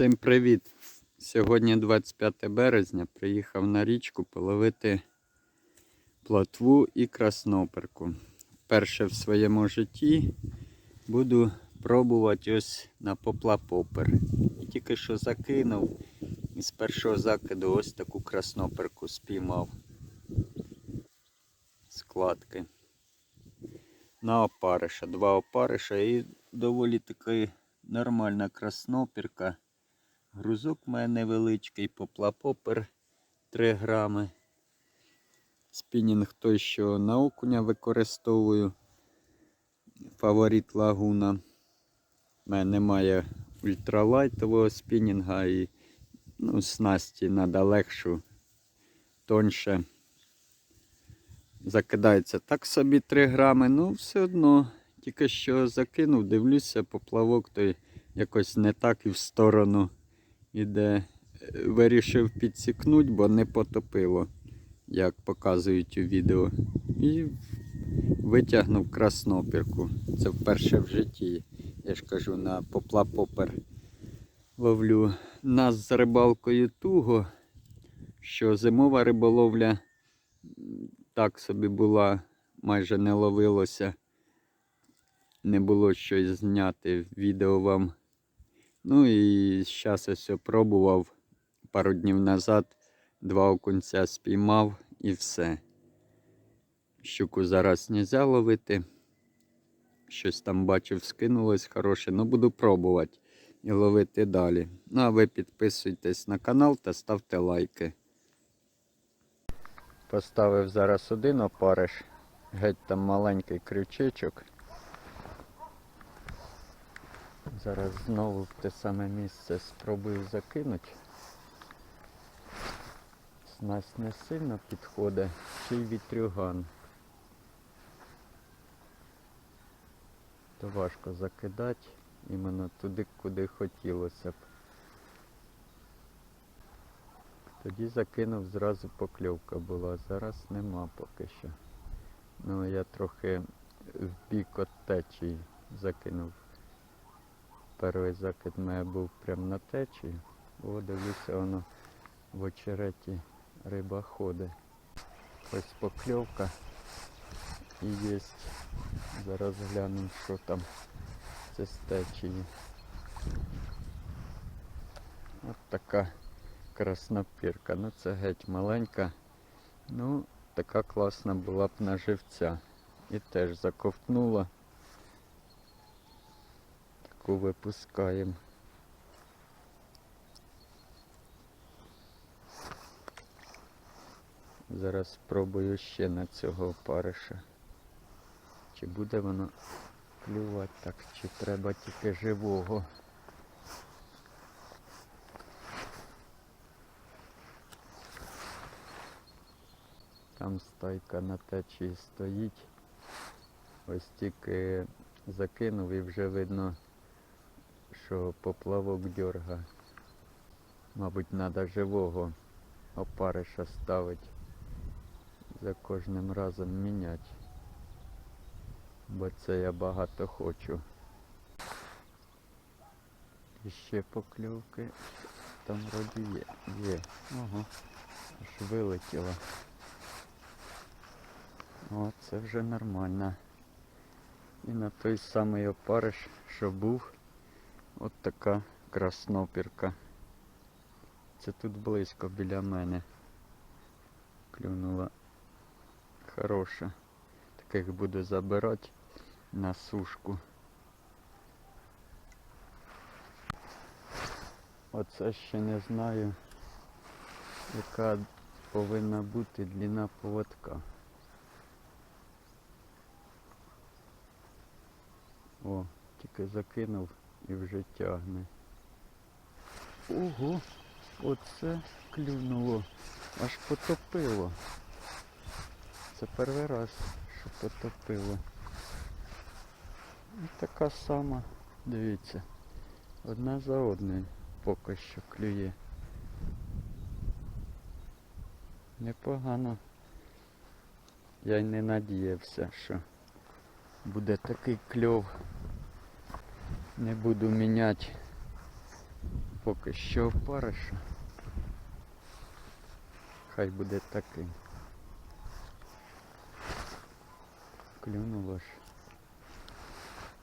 Всім привіт! Сьогодні 25 березня приїхав на річку половити плотву і красноперку. Перше в своєму житті буду пробувати ось на поплапопер. І тільки що закинув і з першого закиду ось таку красноперку спіймав. Складки. На опариша, два опариша і доволі таки нормальна краснопірка. Грузок у мене невеличкий, поплапопер 3 грами. Спінінг той, що на окуня використовую. Фаворит лагуна. У мене немає ультралайтового спінінга і ну, снасті треба легшу, тоньше. Закидається так собі 3 грами, ну все одно. Тільки що закинув, дивлюся, поплавок той якось не так і в сторону іде. Е, Вирішив підсікнути, бо не потопило, як показують у відео. І витягнув краснопірку. Це вперше в житті. Я ж кажу, на попла-попер ловлю. Нас з рибалкою туго, що зимова риболовля так собі була, майже не ловилося. Не було щось зняти відео вам. Ну і зараз ось пробував пару днів назад, два окунця спіймав і все. Щуку зараз не можна ловити. Щось там бачив, скинулось хороше, ну буду пробувати і ловити далі. Ну а ви підписуйтесь на канал та ставте лайки. Поставив зараз один опариш, геть там маленький крючечок. Зараз знову в те саме місце спробую закинути. Снасть не сильно підходить, ще вітрюган. То важко закидати іменно туди, куди хотілося б. Тоді закинув зразу покльовка була, зараз нема поки що. Ну я трохи в бік от течії закинув. Перший закид має був прямо на течії. О, дивлюся, воно в очереті риба ходить. Ось покльовка і є. Зараз глянемо, що там це з течії. От така краснопірка. Ну це геть маленька. Ну, така класна була б на живця. І теж заковтнула. Таку випускаємо. Зараз спробую ще на цього опариша. Чи буде воно клювати так, чи треба тільки живого. Там стайка на течії стоїть. Ось тільки закинув і вже видно, що поплавок дьорга. Мабуть, треба живого опариша ставити. За кожним разом міняти. Бо це я багато хочу. І ще покльовки. Там вроді є. Є. Ого. Аж вилетіло. О, це вже нормально. І на той самий опариш, що був, от така краснопірка. Це тут близько біля мене. Клюнула хороша. Таких буду забирати на сушку. Оце ще не знаю, яка повинна бути длина поводка. О, тільки закинув і вже тягне. Ого, оце клюнуло, аж потопило. Це перший раз, що потопило. І така сама, дивіться, одна за одною поки що клює. Непогано. Я й не надіявся, що буде такий кльов. Не буду міняти Поки що опариша. Хай буде такий. Клюнуло ж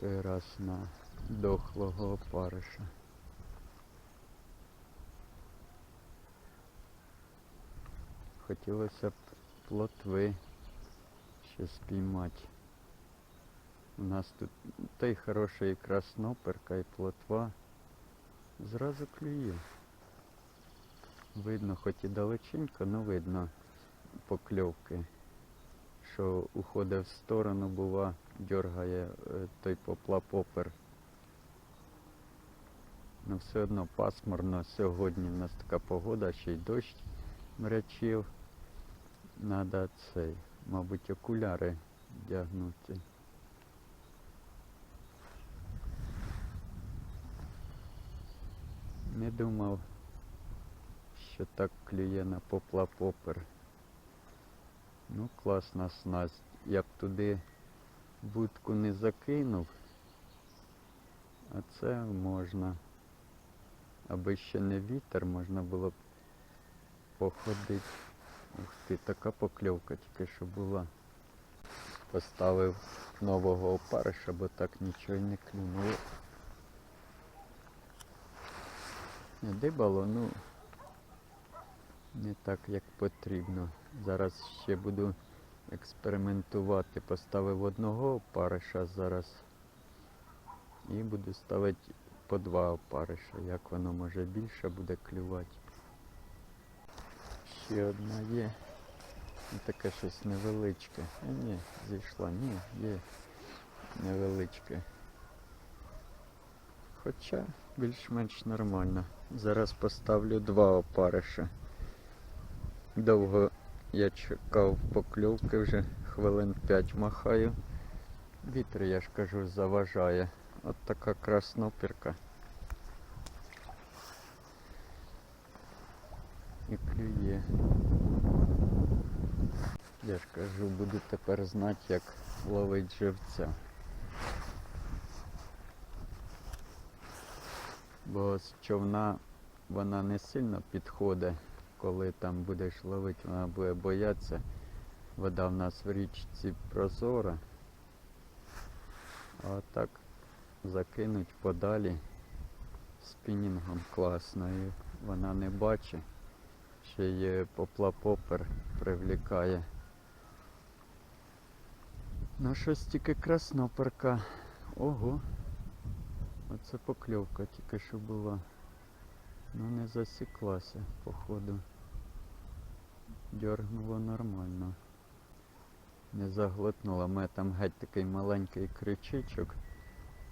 той раз на дохлого опариша. Хотілося б плотви ще спіймати. У нас тут та й хороша і красноперка, і плотва. Зразу клює. Видно, хоч і далеченько, але видно покльовки. Що уходить в сторону, бува, дергає е, той поплапопер. Ну все одно пасмурно сьогодні. У нас така погода, ще й дощ мрячив. Надо цей, мабуть, окуляри вдягнути. Не думав, що так клює на поплапопер. Ну, класна снасть. Я б туди будку не закинув, а це можна. Аби ще не вітер, можна було б походити. Ух ти, така покльовка тільки що була. Поставив нового опариша, бо так нічого й не клюнуло. Не дибало, ну не так як потрібно. Зараз ще буду експериментувати. Поставив одного опариша зараз і буду ставити по два опариша. Як воно може більше буде клювати. Ще одна є. Таке щось невеличке. А ні, зійшла, ні, є невеличке. Хоча більш-менш нормально. Зараз поставлю два опариша. Довго я чекав покльовки вже, хвилин 5 махаю. Вітер, я ж кажу, заважає. От така краснопірка. І клює. Я ж кажу, буду тепер знати, як ловить живця. Бо з човна вона не сильно підходить, коли там будеш ловити, вона буде боятися. Вода в нас в річці прозора. А так закинуть подалі спінінгом класно і вона не бачить. Ще й поплапопер привлікає. Ну щось тільки красноперка. Ого. Оце покльовка тільки що була. Ну не засіклася, походу. Дергнуло нормально. Не заглотнула. У мене там геть такий маленький крючечок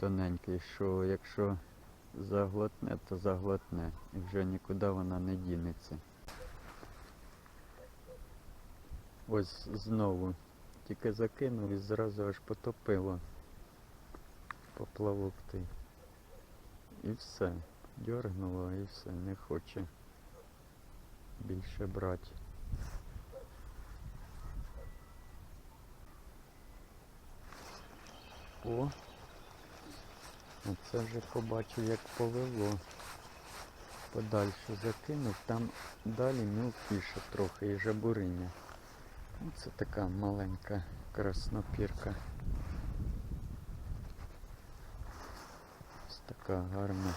тоненький, що якщо заглотне, то заглотне. І вже нікуди вона не дінеться. Ось знову. Тільки закинув і зразу аж потопило. Поплавок той. І все. Дьоргнуло і все, не хоче більше брати. О! Оце вже побачив, як повело. Подальше закинув, там далі мілкіше трохи і жабуриня. Ну, Це така маленька краснопірка. Така гарна.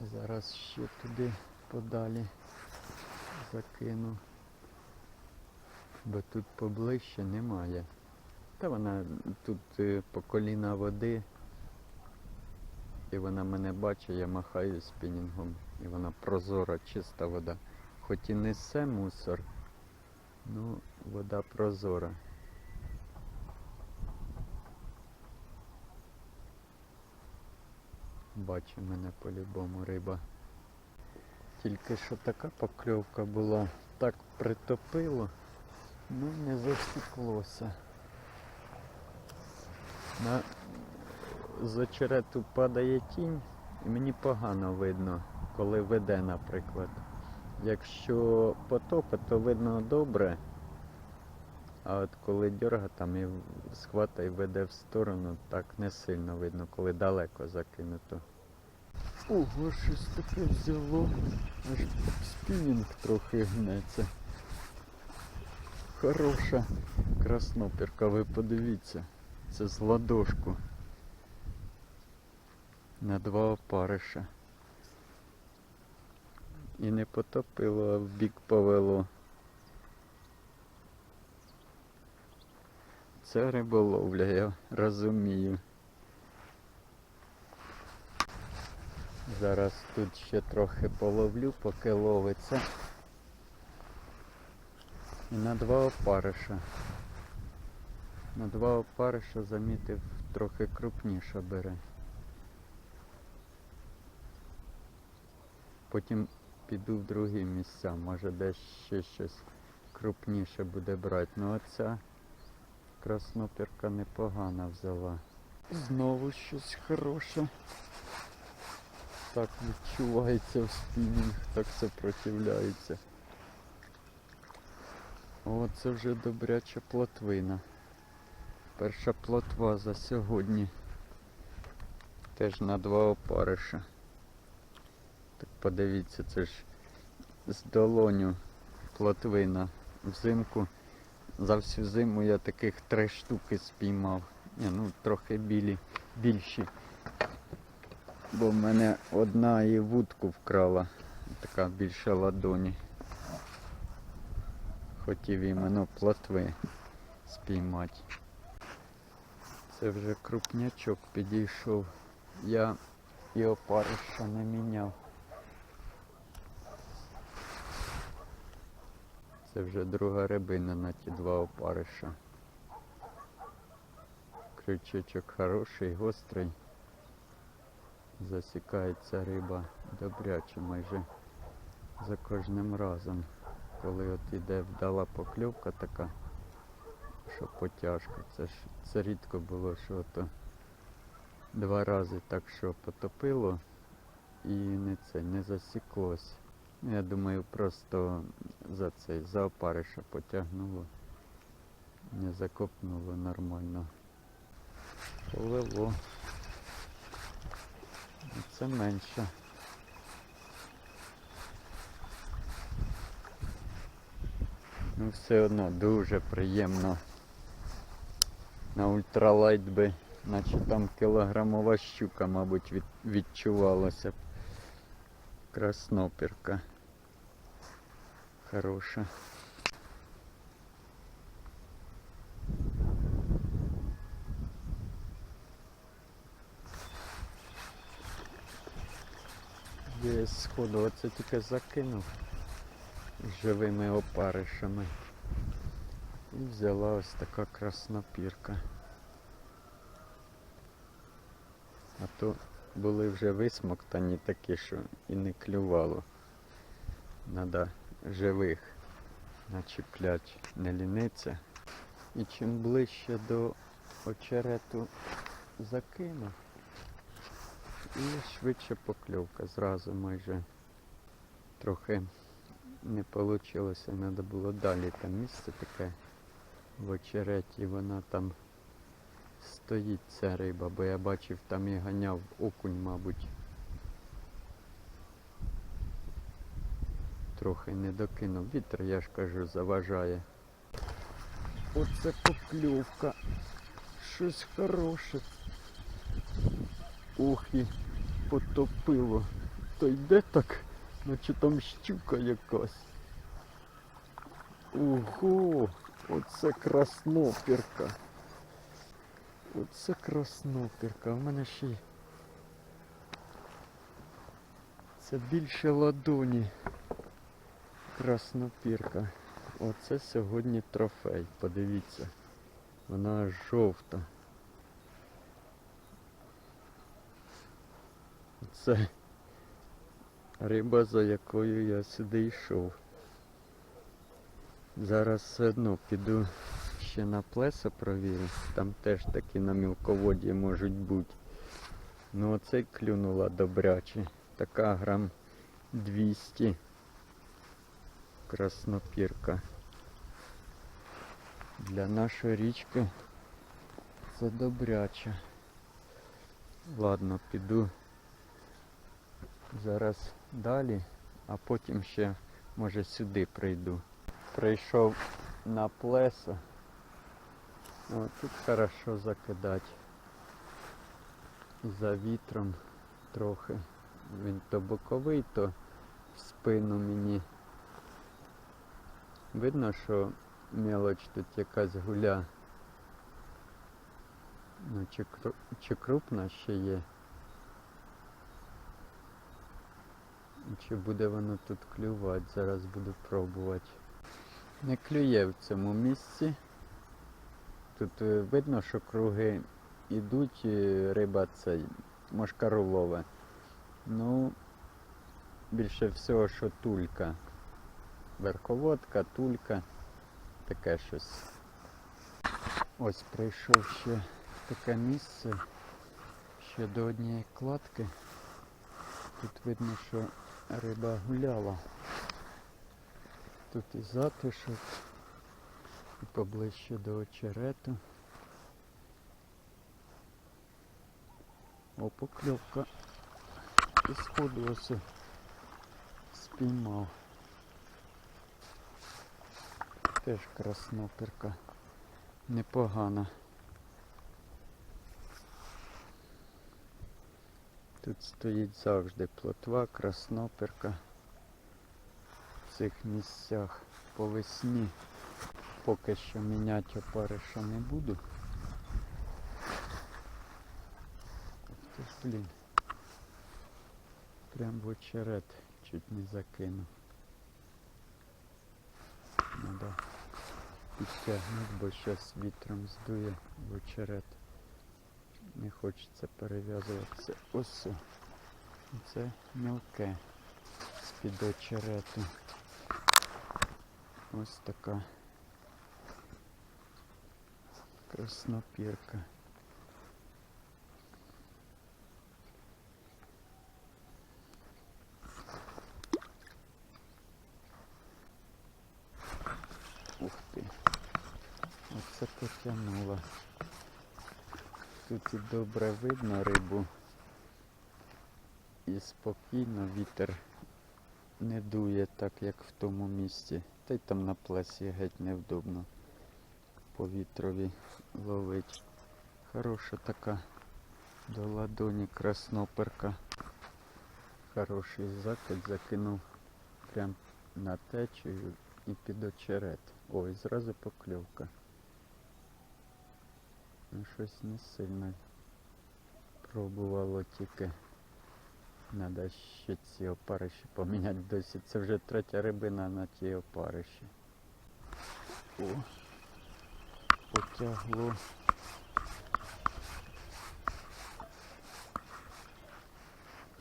Зараз ще туди подалі закину. Бо тут поближче немає. Та вона тут е, по коліна води. І вона мене бачить, я махаю спінінгом. І вона прозора, чиста вода. Хоч і несе мусор, ну вода прозора. Бачить мене по-любому риба. Тільки що така покльовка була, так притопило, ну не засіклося. На з очерету падає тінь і мені погано видно, коли веде, наприклад. Якщо потопи, то видно добре. А от коли дьорга там і схвата і веде в сторону, так не сильно видно, коли далеко закинуто. Ого, щось таке взяло. Аж спінінг трохи гнеться. Хороша краснопірка, ви подивіться. Це з ладошку. На два опариша. І не потопило, а в бік повело. Це риболовля, я розумію. Зараз тут ще трохи половлю, поки ловиться. І на два опариша. На два опариша замітив трохи крупніше бере. Потім піду в другі місця, може десь ще щось крупніше буде брати. Ну оця краснопірка непогана взяла. Знову щось хороше. Так відчувається в спінінг, так сопротивляється. О, це вже добряча плотвина. Перша плотва за сьогодні. Теж на два опариша. Так подивіться, це ж з долоню плотвина. Взимку за всю зиму я таких три штуки спіймав. Ні, ну трохи білі, більші. Бо в мене одна і вудку вкрала, така більша ладоні. Хотів іменно плотви спіймати. Це вже крупнячок підійшов. Я і опариша не міняв. Це вже друга рибина на ті два опариша. Крючечок хороший, гострий. Засікається риба добряче майже за кожним разом. Коли от іде вдала покльовка така, що потяжка. Це ж це рідко було, що то два рази так що потопило і не це не засіклось. Ну, Я думаю, просто за цей за опариша потягнуло, не закопнуло нормально. Повело. Це менше. Ну все одно дуже приємно. На ультралайт би, наче там кілограмова щука, мабуть, від, відчувалося б. Краснопірка. Хороша. Є сходу, оце тільки закинув живими опаришами. І взяла ось така краснопірка. А то були вже висмоктані такі, що і не клювало. Надо живих начіплять, не ліниться. І чим ближче до очерету закинув, і швидше покльовка. Зразу майже трохи не вийшло, треба було далі. Там місце таке в очереті, вона там стоїть ця риба, бо я бачив, там і ганяв окунь, мабуть. Трохи не докинув. Вітер, я ж кажу, заважає. Оце покльовка. Щось хороше. Ох і потопило. То йде так, наче там щука якась. Ого, оце краснопірка. Оце краснопірка. У мене ще й це більше ладоні. Краснопірка. Оце сьогодні трофей. Подивіться. Вона жовта. Це риба, за якою я сюди йшов. Зараз все одно піду ще на плесо провірю. Там теж такі на мілководді можуть бути. Ну оцей клюнула добряче. Така грам 200 краснопірка. Для нашої річки це добряче. Ладно, піду зараз далі, а потім ще може сюди прийду. Прийшов на плесо. О, тут хорошо закидати. За вітром трохи. Він то боковий, то в спину мені. Видно, що мелоч тут якась гуля. Ну, чи, чи крупна ще є. Чи буде воно тут клювати? Зараз буду пробувати. Не клює в цьому місці. Тут е, видно, що круги ідуть, е, риба цей мошкаролова. Ну, більше всього, що тулька. Верховодка, тулька, таке щось. Ось прийшов ще таке місце, ще до однієї кладки. Тут видно, що риба гуляла. Тут і затишок, і поближче до очерету. О, покльовка. І сходу спіймав. Теж красноперка. Непогана. Тут стоїть завжди плотва, красноперка. В цих місцях по весні. Поки що міняти опариша не буду. Ти ж, блін. Прям в очерет чуть не закинув. Надо підтягнути, бо зараз вітром здує в очерет. Не хочеться перев'язуватися. Ось. Це мілке з-під очерету. Ось така краснопірка. Ух ти. Оце потягнуло. Тут і добре видно рибу. І спокійно вітер не дує так, як в тому місці. Та й там на плесі геть невдобно по вітрові ловить. Хороша така до ладоні красноперка. Хороший закид закинув прям на течію і під очерет. Ой, зразу покльовка. Ну щось не сильно пробувало тільки. Надо ще ці опариші поміняти досі. Це вже третя рибина на ті опариші. О, потягло.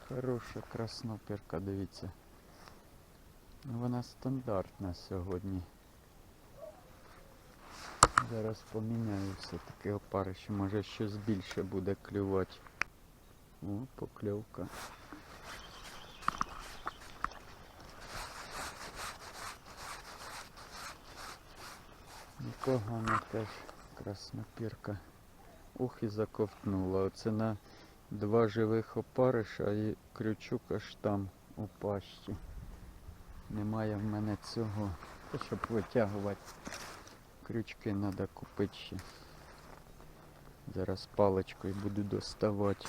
Хороша красноперка, дивіться. Вона стандартна сьогодні. Зараз поміняю все-таки опарище, може щось більше буде клювати. О, покльовка. Непогано теж краснопірка. Ух і заковтнула. Оце на два живих опариша і крючок аж там у пащі. Немає в мене цього. Щоб витягувати крючки треба купити ще. Зараз паличкою буду доставати.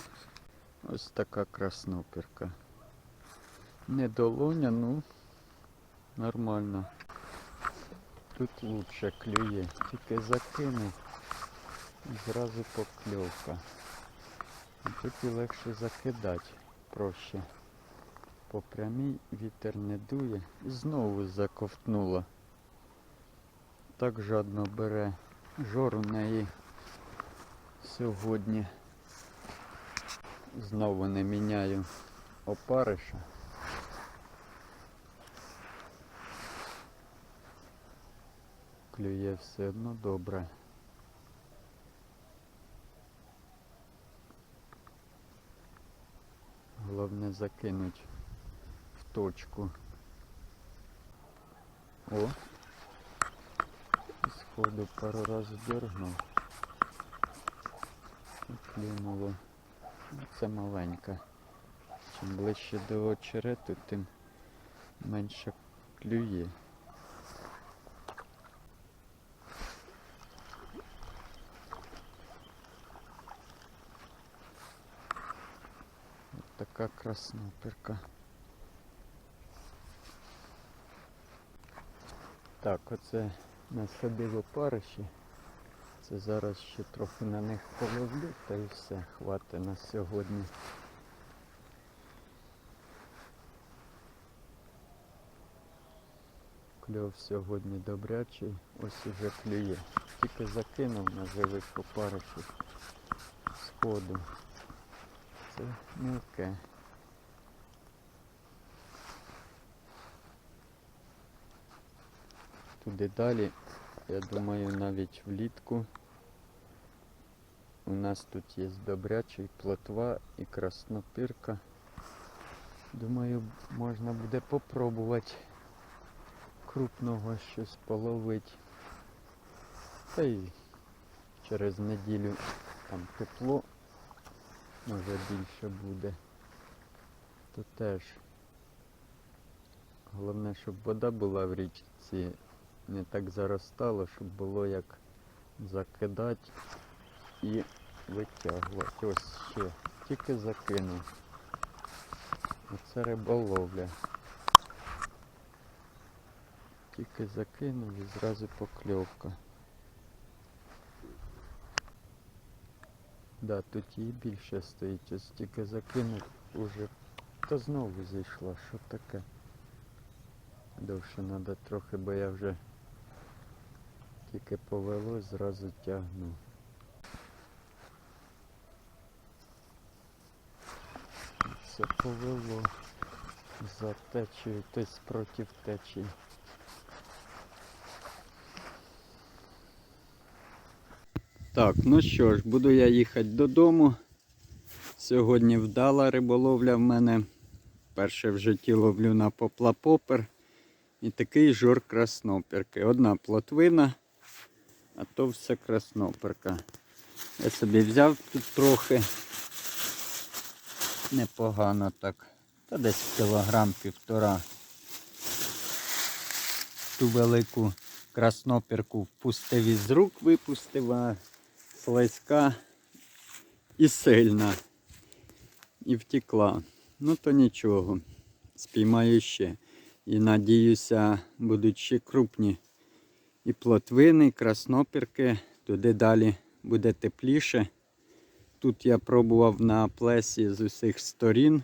Ось така краснопірка. Не долоня, ну нормально. Тут лучше клює. Тільки закинув і зразу покльовка. Тут і легше закидати, проще. По прямій вітер не дує. І знову заковтнула. Так жадно бере жор у неї сьогодні. Знову не міняю опариша. Клює все одно добре. Головне закинуть в точку. О, Походу пару разів дергнув. І клюнуло. Ну, Це маленька. Чим ближче до очерету, тим менше клює. От така красноперка. Так, оце насадив опариші. Це зараз ще трохи на них половлю, та і все, хватить на сьогодні. Кльов сьогодні добрячий, ось уже клює. Тільки закинув на живих опаришів сходу. Це мілке. Туди далі, я думаю, навіть влітку. У нас тут є добрячий плотва і краснопірка. Думаю, можна буде попробувати крупного щось половити. Та й через неділю там тепло, може більше буде. То теж. Головне, щоб вода була в річці, не так заростало, щоб було як закидати і витягувати. Ось ще. Тільки закинув. Оце риболовля. Тільки закинув і зразу покльовка. Да, тут її більше стоїть, ось тільки закинув уже. Та знову зійшла, що таке? Довше треба трохи, бо я вже тільки повело, зразу тягну. Це повело за течією, тобто проти течії. Так, ну що ж, буду я їхати додому. Сьогодні вдала риболовля в мене. Перше в житті ловлю на попла-попер. І такий жор красноперки. Одна плотвина, а то все красноперка. Я собі взяв тут трохи. Непогано так. Та десь кілограм півтора. Ту велику красноперку впустив із рук, випустив, а слизька і сильна. І втекла. Ну то нічого. Спіймаю ще. І надіюся, будуть ще крупні і плотвини, і краснопірки. Туди далі буде тепліше. Тут я пробував на плесі з усіх сторін,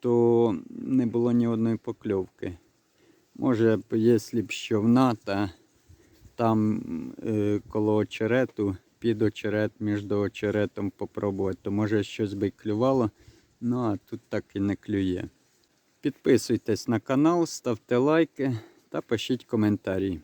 то не було ні одної покльовки. Може, якщо б щовна, та там е, коло очерету, під очерет, між очеретом попробувати, то може щось би клювало. Ну а тут так і не клює. Підписуйтесь на канал, ставте лайки та пишіть коментарі.